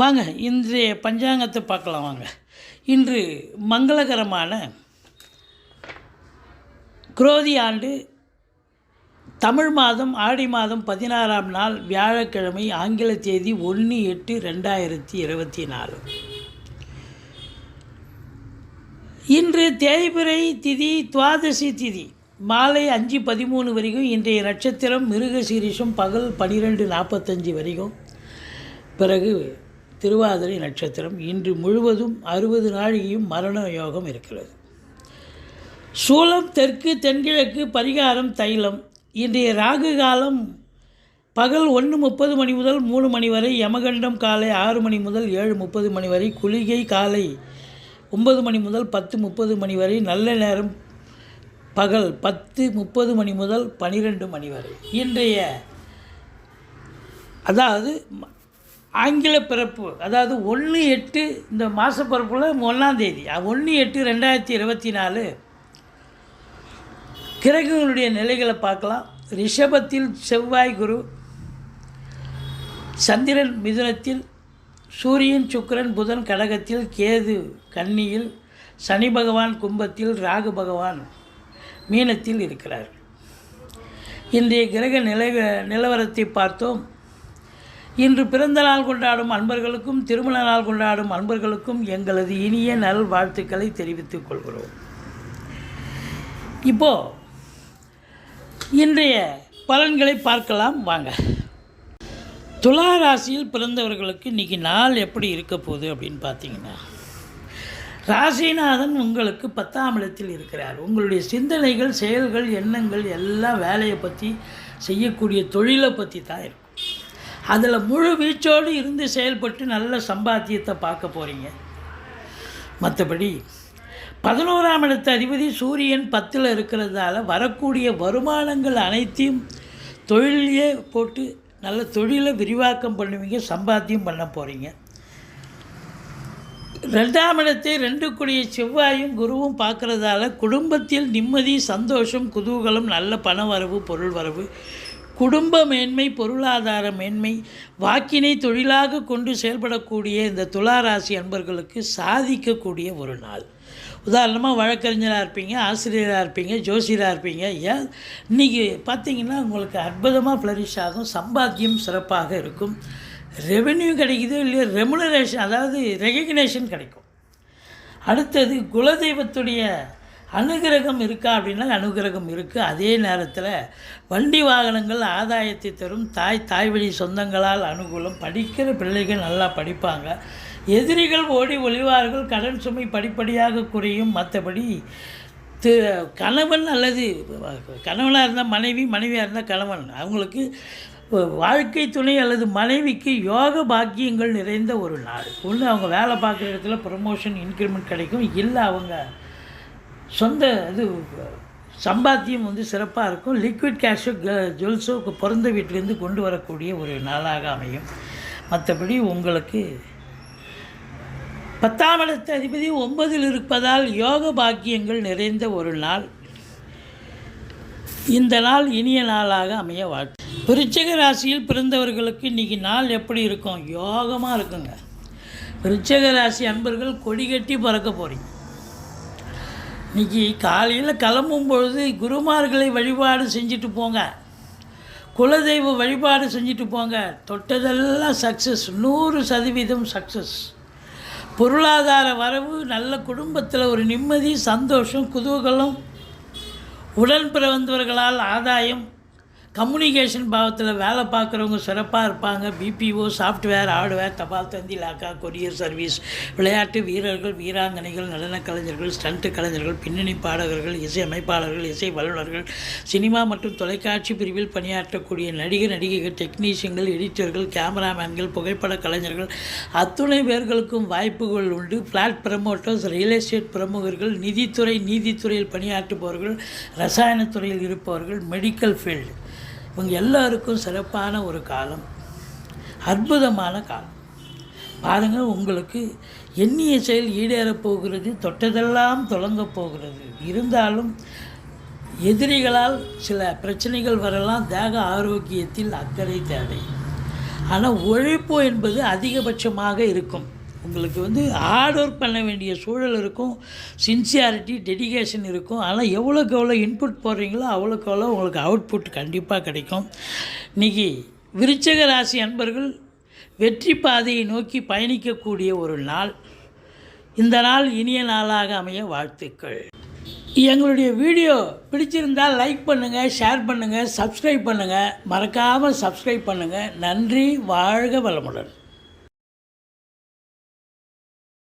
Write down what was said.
வாங்க இன்றைய பஞ்சாங்கத்தை பார்க்கலாம் வாங்க. இன்று மங்களகரமான குரோதி ஆண்டு தமிழ் மாதம் ஆடி மாதம் பதினாறாம் நாள் வியாழக்கிழமை ஆங்கில தேதி ஒன்று எட்டு ரெண்டாயிரத்தி இருபத்தி நாலு. இன்று தேய்பிறை திதி துவாதசி திதி. மாலை அஞ்சு பதிமூணு வரைக்கும் இன்றைய நட்சத்திரம் மிருகசீரிஷம் பகல் பன்னிரெண்டு நாற்பத்தஞ்சு வரைக்கும். பிறகு திருவாதிரை நட்சத்திரம் இன்று முழுவதும் அறுபது நாழிகையும் மரண யோகம் இருக்கிறது. சூலம் தெற்கு தென்கிழக்கு பரிகாரம் தைலம். இன்றைய ராகு காலம் பகல் ஒன்று முப்பது மணி முதல் மூணு மணி வரை யமகண்டம் காலை ஆறு மணி முதல் ஏழு முப்பது மணி வரை குளிகை காலை ஒன்பது மணி முதல் பத்து முப்பது மணி வரை நல்ல நேரம் பகல் பத்து முப்பது மணி முதல் பனிரெண்டு மணி வரை. இன்றைய அதாவது ஆங்கில பிறப்பு அதாவது ஒன்று எட்டு இந்த மாத பிறப்பில் ஒன்றாந்தேதி ஒன்று எட்டு ரெண்டாயிரத்தி இருபத்தி நாலு. கிரகங்களுடைய நிலைகளை பார்க்கலாம். ரிஷபத்தில் செவ்வாய் குரு சந்திரன் மிதுனத்தில் சூரியன் சுக்கரன் புதன் கடகத்தில் கேது கன்னியில் சனி பகவான் கும்பத்தில் ராகு பகவான் மீனத்தில் இருக்கிறார். இன்றைய கிரக நிலை நிலவரத்தை பார்த்தோம். இன்று பிறந்த நாள் கொண்டாடும் அன்பர்களுக்கும் திருமண நாள் கொண்டாடும் அன்பர்களுக்கும் எங்களது இனிய நல் வாழ்த்துக்களை தெரிவித்துக் கொள்கிறோம். இப்போ இன்றைய பலன்களை பார்க்கலாம் வாங்க. துலா ராசியில் பிறந்தவர்களுக்கு இன்றைக்கி நாள் எப்படி இருக்க போகுது அப்படின்னு பார்த்தீங்கன்னா ராசிநாதன் உங்களுக்கு பத்தாம் இடத்தில் இருக்கிறார். உங்களுடைய சிந்தனைகள் செயல்கள் எண்ணங்கள் எல்லாம் வேலையை பற்றி செய்யக்கூடிய தொழிலை பற்றி தான் இருக்கும். அதில் முழு வீச்சோடு இருந்து செயல்பட்டு நல்ல சம்பாத்தியத்தை பார்க்க போகிறீங்க மற்றபடி பதினோராம் இடத்து அதிபதி சூரியன் பத்தில் இருக்கிறதால வரக்கூடிய வருமானங்கள் அனைத்தையும் தொழிலையே போட்டு நல்ல தொழிலை விரிவாக்கம் பண்ணுவீங்க சம்பாத்தியம் பண்ண போகிறீங்க ரெண்டாம் இடத்தை ரெண்டு கூடிய செவ்வாயும் குருவும் பார்க்குறதால குடும்பத்தில் நிம்மதி சந்தோஷம் குதூகலம் நல்ல பண வரவு பொருள் வரவு குடும்ப மேன்மை பொருளாதார மேன்மை வாக்கினை தொழிலாக கொண்டு செயல்படக்கூடிய இந்த துளாராசி அன்பர்களுக்கு சாதிக்கக்கூடிய ஒரு நாள். உதாரணமாக வழக்கறிஞராக இருப்பீங்க ஆசிரியராக இருப்பீங்க ஜோசியராக இருப்பீங்க. ஏன்? இன்றைக்கி பார்த்தீங்கன்னா உங்களுக்கு அற்புதமாக ஃப்ளரிஷ் ஆகும் சம்பாத்தியம் சிறப்பாக இருக்கும். ரெவென்யூ கிடைக்குதோ இல்லையோ ரெமுனரேஷன் அதாவது ரெகக்னேஷன் கிடைக்கும். அடுத்தது குலதெய்வத்துடைய அனுகிரகம் இருக்கா அப்படின்னா அனுகிரகம் இருக்குது அதே நேரத்தில் வண்டி வாகனங்கள் ஆதாயத்தை தரும். தாய் தாய் வழி சொந்தங்களால் அனுகூலம். படிக்கிற பிள்ளைகள் நல்லா படிப்பாங்க. எதிரிகள் ஓடி ஒளிவார்கள். கடன் சுமை படிப்படியாக குறையும். மற்றபடி தி கணவன் அல்லது கணவனாக இருந்தால் மனைவி மனைவியாக இருந்தால் கணவன். அவங்களுக்கு வாழ்க்கை துணை அல்லது மனைவிக்கு யோக பாக்கியங்கள் நிறைந்த ஒரு நாள். ஒன்று அவங்க வேலை பார்க்குற இடத்துல ப்ரொமோஷன் இன்க்ரிமெண்ட் கிடைக்கும். இல்லை அவங்க சொந்த இது சம்பாத்தியம் வந்து சிறப்பாக இருக்கும். லிக்விட் கேஷோ ஜுவல்ஸோ பிறந்த வீட்டிலேருந்து கொண்டு வரக்கூடிய ஒரு நாளாக அமையும். மற்றபடி உங்களுக்கு பத்தாம் இடத்து அதிபதி ஒன்பதில் இருப்பதால் யோக பாக்கியங்கள் நிறைந்த ஒரு நாள். இந்த நாள் இனிய நாளாக அமைய வாழ்த்து விருச்சக ராசியில் பிறந்தவர்களுக்கு இன்றைக்கி நாள் எப்படி இருக்கும்? யோகமாக இருக்குங்க. விருச்சக ராசி அன்பர்கள் கொடி கட்டி பறக்க போகிறீங்க இன்னைக்கு காலையில் கிளம்பும் பொழுது குருமார்களை வழிபாடு செஞ்சுட்டு போங்க. குலதெய்வ வழிபாடு செஞ்சுட்டு போங்க. தொட்டதெல்லாம் சக்ஸஸ் நூறு சதவீதம் சக்ஸஸ் பொருளாதார வரவு நல்ல குடும்பத்தில் ஒரு நிம்மதி சந்தோஷம் குதூகலம் உடன் பிறந்தவர்களால் ஆதாயம். கம்யூனிகேஷன் பாவத்தில் வேலை பார்க்குறவங்க சிறப்பாக இருப்பாங்க. பிபிஓ சாஃப்ட்வேர் ஹார்ட்வேர் தபால் தந்தி லாக்கா கொரியர் சர்வீஸ் விளையாட்டு வீரர்கள் வீராங்கனைகள் நடனக் கலைஞர்கள் ஸ்டண்ட்டு கலைஞர்கள் பின்னணி பாடகர்கள் இசை அமைப்பாளர்கள் இசை வல்லுநர்கள் சினிமா மற்றும் தொலைக்காட்சி பிரிவில் பணியாற்றக்கூடிய நடிகர் நடிகைகள் டெக்னீஷியன்கள் எடிட்டர்கள் கேமராமேன்கள் புகைப்பட கலைஞர்கள் அத்துணை பேர்களுக்கும் வாய்ப்புகள் உண்டு. ஃப்ளாட் ப்ரமோட்டர்ஸ் ரியல் எஸ்டேட் பிரமுகர்கள் நிதித்துறை நீதித்துறையில் பணியாற்றுபவர்கள் ரசாயனத்துறையில் இருப்பவர்கள் மெடிக்கல் ஃபீல்டு இவங்க எல்லாருக்கும் சிறப்பான ஒரு காலம். அற்புதமான காலம். பாருங்கள் உங்களுக்கு எண்ணிய செயல் ஈடேறப் போகிறது தொட்டதெல்லாம் தொடங்கப் போகிறது. இருந்தாலும் எதிரிகளால் சில பிரச்சனைகள் வரலாம் தேக ஆரோக்கியத்தில் அக்கறை தேவை. ஆனால் உழைப்பு என்பது அதிகபட்சமாக இருக்கும். உங்களுக்கு வந்து ஹார்ட் ஒர்க் பண்ண வேண்டிய சூழல் இருக்கும். சின்சியாரிட்டி டெடிகேஷன் இருக்கும். ஆனால் எவ்வளோக்கு எவ்வளோ இன்புட் போடுறீங்களோ அவ்வளோக்கு எவ்வளோ உங்களுக்கு அவுட்புட் கண்டிப்பாக கிடைக்கும். இன்றைக்கி விருச்சக ராசி அன்பர்கள் வெற்றி பாதையை நோக்கி பயணிக்கக்கூடிய ஒரு நாள். இந்த நாள் இனிய நாளாக அமைய வாழ்த்துக்கள். எங்களுடைய வீடியோ பிடிச்சிருந்தால் லைக் பண்ணுங்கள் ஷேர் பண்ணுங்கள் சப்ஸ்கிரைப் பண்ணுங்கள் மறக்காமல் சப்ஸ்கிரைப் பண்ணுங்கள் நன்றி வாழ்க வளமுடன்.